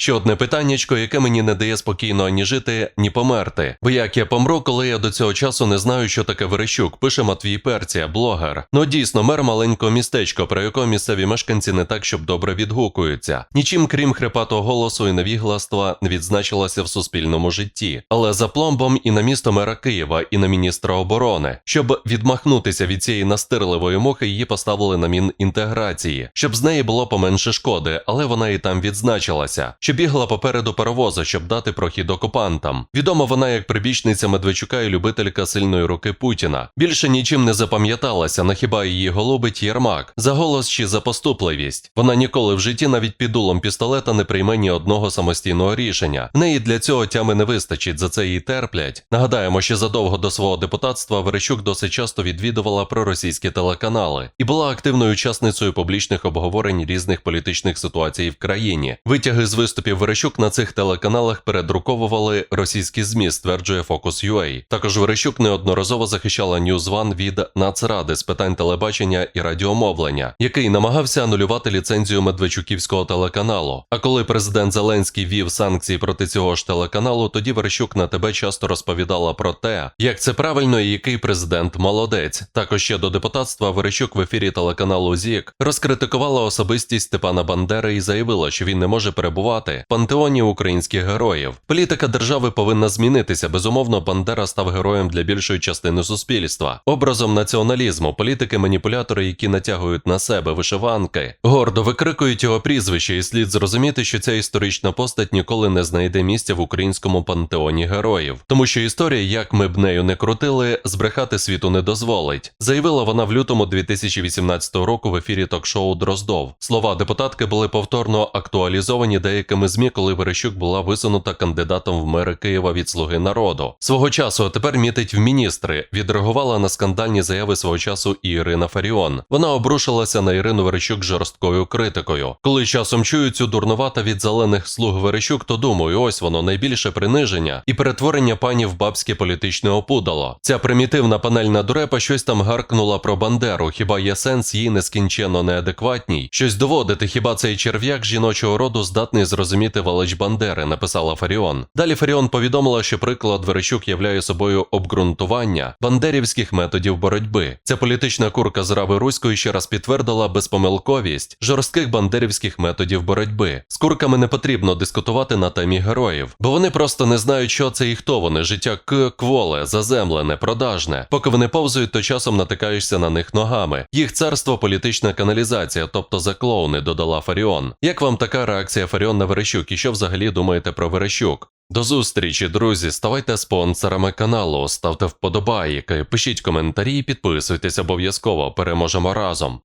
Ще одне питаннячко, яке мені не дає спокійно ані жити, ні померти. Бо як я помру, коли я до цього часу не знаю, що таке Верещук, пише Матвій Перція, блогер. Ну дійсно, мер маленького містечка, про якого місцеві мешканці не так, щоб добре відгукуються. Нічим, крім хрипатого голосу і невігластва, не відзначилася в суспільному житті. Але за пломбом і на місто мера Києва, і на міністра оборони. Щоб відмахнутися від цієї настирливої мухи, її поставили на мінінтеграції, щоб з неї було поменше шкоди, але вона і там відзначилася. Що бігла попереду паровоза, щоб дати прохід окупантам. Відома вона як прибічниця Медведчука і любителька сильної руки Путіна. Більше нічим не запам'яталася, на хіба її голубить Єрмак за голос чи за поступливість. Вона ніколи в житті навіть під дулом пістолета не прийме ні одного самостійного рішення. В неї для цього тями не вистачить, за це її терплять. Нагадаємо, що задовго до свого депутатства Верещук досить часто відвідувала проросійські телеканали і була активною учасницею публічних обговорень різних політичних ситуацій в країні. Витяги з виступів Верещук на цих телеканалах передруковували російські ЗМІ, стверджує Focus.ua. Також Верещук неодноразово захищала News One від Нацради з питань телебачення і радіомовлення, який намагався анулювати ліцензію Медведчуківського телеканалу. А коли президент Зеленський вів санкції проти цього ж телеканалу, тоді Верещук на тебе часто розповідала про те, як це правильно і який президент молодець. Також ще до депутатства Верещук в ефірі телеканалу ЗІК розкритикувала особистість Степана Бандери і заявила, що він не може перебувати в пантеоні українських героїв. Політика держави повинна змінитися. Безумовно, Бандера став героєм для більшої частини суспільства, образом націоналізму, політики-маніпулятори, які натягують на себе вишиванки, гордо викрикують його прізвище, і слід зрозуміти, що ця історична постать ніколи не знайде місця в українському пантеоні героїв, тому що історія, як ми б нею не крутили, збрехати світу не дозволить. Заявила вона в лютому 2018 року в ефірі ток-шоу Дроздов. Слова депутатки були повторно актуалізовані деякими змі, коли Верещук була висунута кандидатом в мери Києва від Слуги народу. Свого часу, а тепер мітить в міністри. Відреагувала на скандальні заяви свого часу і Ірина Фаріон. Вона обрушилася на Ірину Верещук жорсткою критикою. Коли часом чую цю дурнувата від зелених слуг Верещук, то думаю, ось воно найбільше приниження і перетворення пані в бабське політичне опудало. Ця примітивна панельна дурепа щось там гаркнула про Бандеру. Хіба є сенс їй нескінченно неадекватній? Щось доводити, хіба цей черв'як жіночого роду здатний зрозуміти велич Бандери, написала Фаріон. Далі Фаріон повідомила, що приклад Верещук являє собою обґрунтування бандерівських методів боротьби. Ця політична курка з Рави Руської ще раз підтвердила безпомилковість жорстких бандерівських методів боротьби. З курками не потрібно дискутувати на темі героїв, бо вони просто не знають, що це і хто вони. Життя к кволе, заземлене, продажне. Поки вони повзують, то часом натикаєшся на них ногами. Їх царство політична каналізація, тобто заклоуни, додала Фаріон. Як вам така реакція Фаріон на Верещук і що взагалі думаєте про Верещук? До зустрічі, друзі. Ставайте спонсорами каналу, ставте вподобайки, пишіть коментарі і підписуйтесь обов'язково. Переможемо разом.